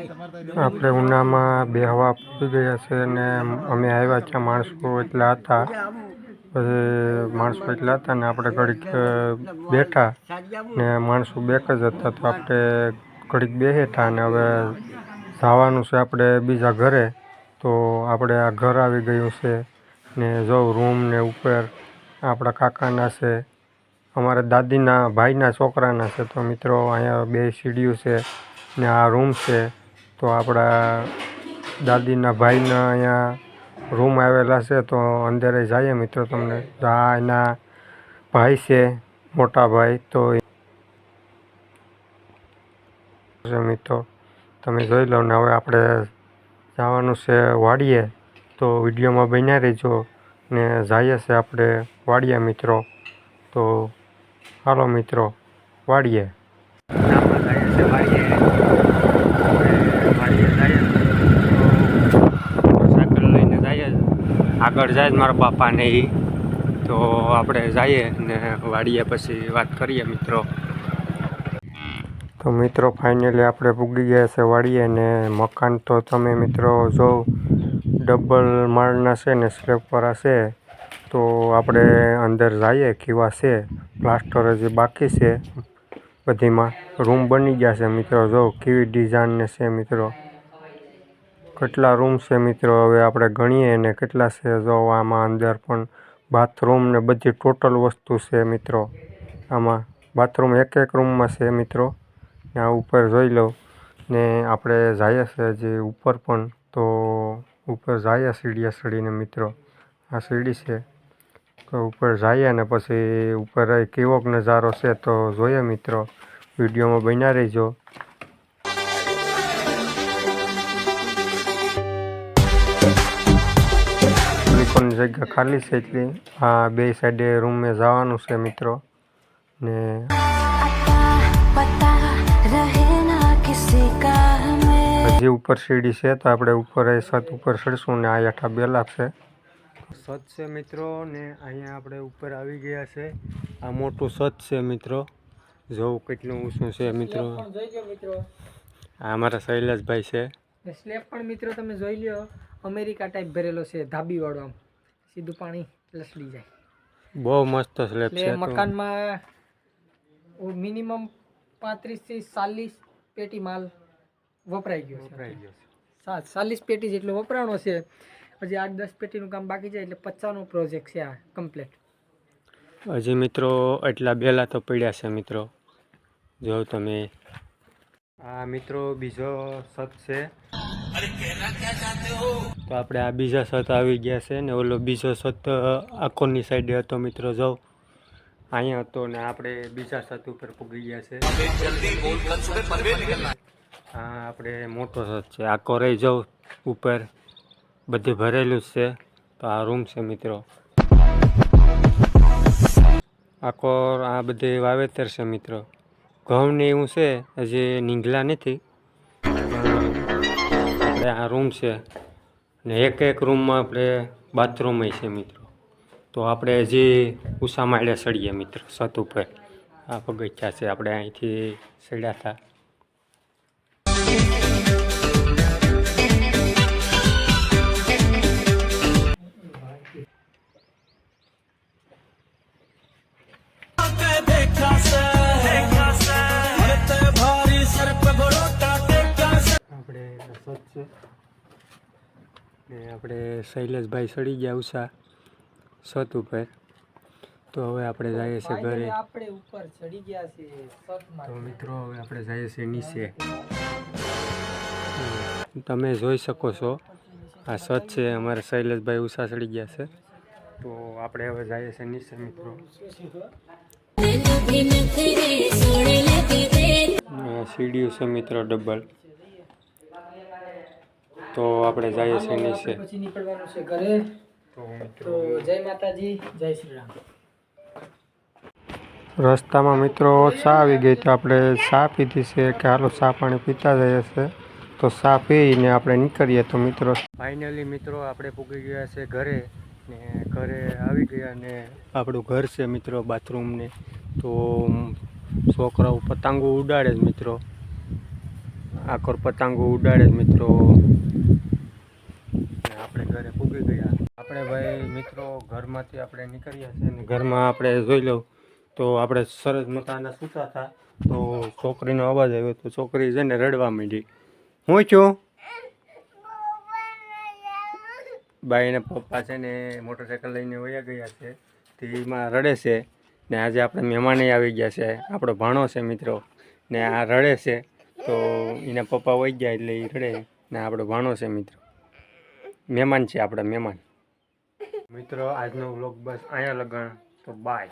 આપણે ઉનામાં બે હવા પડી ગયા છે અને અમે આવ્યા ત્યાં માણસો એટલા હતા. પછી માણસો એટલા હતા ને આપણે ઘડીક બેઠા ને માણસો બેક જ હતા તો આપણે ઘડીક બેઠા અને હવે જવાનું છે આપણે બીજા ઘરે. તો આપણે આ ઘર આવી ગયું છે ને જો રૂમ ને ઉપર આપણા કાકાના છે, અમારા દાદીના ભાઈના છોકરાના છે. તો મિત્રો, અહીંયા બે સીડીઓ છે ને આ રૂમ છે. તો આપણા દાદીના ભાઈના અહીંયા રૂમ આવેલા છે તો અંદરે જઈએ મિત્રો તમને. આ એના ભાઈ છે, મોટા ભાઈ. તો મિત્રો, તમે જોઈ લો ને હવે આપણે જવાનું છે વાડીએ. તો વિડીયોમાં બન્યા રહેજો ને જઈએ છે આપણે વાડીએ મિત્રો. તો હાલો મિત્રો, વાડીએ આપણે જઈએ છે વાડીએ આપણે વાડીએ જઈએ તો સાયકલ લઈને જઈએ આગળ જાય મારા બાપાને એ તો આપણે જઈએ ને વાડીએ પછી વાત કરીએ મિત્રો. તો મિત્રો ફાઇનલી આપણે પૂગી ગયા છે વાડીએ ને મકાન તો તમે મિત્રો જો ડબલ માળના છે ને પર છે, તો આપણે અંદર જઈએ કેવા છે પ્લાસ્ટર હજી બાકી છે. બધીમાં રૂમ બની ગયા છે મિત્રો, જો કેવી ડિઝાઇન છે મિત્રો. કેટલા રૂમ છે મિત્રો? હવે આપણે ગણીએ ને કેટલા છે જો આમાં અંદર પણ બાથરૂમ ને બધી ટોટલ વસ્તુ છે મિત્રો. આમાં બાથરૂમ એક એક રૂમમાં છે મિત્રો. ને આ ઉપર જોઈ લો. ને આપણે જઈએ છે જે ઉપર પણ, તો ઉપર જઈએ સીડીએ ચડીને મિત્રો. આ સીડી છે. તો ઉપર જઈએ ને પછી ઉપર કેવોક નજારો છે તો જોઈએ મિત્રો. વિડીયોમાં બન્યા રહીજો. પણ જગ્યા ખાલી છે એટલી. આ બે સાઈડે રૂમે જવાનું છે મિત્રો. ને હજી ઉપર સીડી છે તો આપણે ઉપર એ છત ઉપર ચડીશું ને આ હેઠા બે લાગશે છત છે મિત્રો ને અહીંયા આપણે ઉપર આવી ગયા છે. આ મોટું છત છે મિત્રો. જોવું કેટલું ઊંચું છે મિત્રો. આ અમારા શૈલેષભાઈ છે. સ્લેબ પણ મિત્રો તમે જોઈ લો અમેરિકા ટાઈપ ભરેલો છે ધાબીવાળો આમ. સીધું પાણી લસડી જાય. બહુ મસ્ત સ્લેબ છે મકાનમાં મિનિમમ પાંત્રીસથી ચાલીસ પેટી માલ વપરાઈ ગયો છે. વપરાઈ ગયો સાત ચાલીસ પેટી જેટલો વપરાણો છે. હજી આઠ દસ પેટીનું કામ બાકી છે એટલે પચાસનો પ્રોજેક્ટ છે આ કમ્પ્લીટ હજી મિત્રો એટલા બેલા તો પડ્યા છે મિત્રો. જો તમે આ મિત્રો બીજો છત છે. તો આપણે આ બીજા છત આવી ગયા છે ને ઓલો બીજો સત આકોરની સાઈડે હતો મિત્રો જો. અહીંયા હતો ને આપણે બીજા છત ઉપર પૂગી ગયા છે. હા આપણે મોટો સત છે. આકોરે રહી જાઉં ઉપર. બધે ભરેલું જ છે. તો આ રૂમ છે મિત્રો. આકોર આ બધે વાવેતર છે મિત્રો. ઘઉં ને એવું છે, હજી નીંગલા નથી. આપણે આ રૂમ છે. ને એક એક રૂમમાં આપણે બાથરૂમ છે મિત્રો. તો આપણે હજી ઉષા માળે સડીએ મિત્રો, છત ઉપર. આ પગથિયા છે, આપણે અહીંથી સડ્યા હતા. છે. ને આપણે શૈલેષભાઈ ચડી ગયા ઉષા છત ઉપર તો હવે આપણે જઈએ છીએ ઘરે. આપણે ઉપર ચડી ગયા છે તો મિત્રો હવે આપણે જઈએ છીએ નીચે. તમે જોઈ શકો છો આ સત છે અમારા શૈલેષભાઈ ઉષા ચડી ગયા છે. તો આપણે હવે જઈએ છીએ નીચે મિત્રો. સીડીયું છે મિત્રો ડબલ. તો આપણે જઈએ છીએ નીચે. પછી નીકળવાનું છે ઘરે. તો મિત્રો જય માતાજી જય શ્રી રામ. રસ્તામાં મિત્રો ચા આવી ગઈ તો આપણે ચા પીધી છે કે હાલો ચા પાણી પીતા જઈએ છે તો ચા પીને આપણે નીકળીએ તો મિત્રો. ફાઇનલી મિત્રો આપણે પૂગી ગયા છે ઘરે ને ઘરે આવી ગયા ને આપણું ઘર છે મિત્રો બાથરૂમને. તો છોકરાઓ પતંગો ઉડાડે જ મિત્રો. આખર પતંગો ઉડાડે જ મિત્રો. ઘરે પૂગી ગયા. આપણે ભાઈ મિત્રો ઘરમાંથી આપણે નીકળ્યા છે ને ઘરમાં આપણે જોઈ લઉં તો આપણે સરસ મકાના સૂતા હતા. તો છોકરીનો અવાજ આવ્યો તો છોકરી છે ને રડવા માંડી. હું છું? બાઈને પપ્પા છે ને મોટરસાઇકલ લઈને વયા ગયા છે. તેમાં રડે છે ને આજે આપણે મહેમાને આવી ગયા છે. આપણો ભાણો છે મિત્રો ને આ રડે છે. તો એના પપ્પા વહી ગયા એટલે એ રડે ને આપણો ભાણો છે મિત્રો. મહેમાન છે આપણા મહેમાન. મિત્રો આજનો વ્લોગ બસ અહીંયા લગણ તો બાય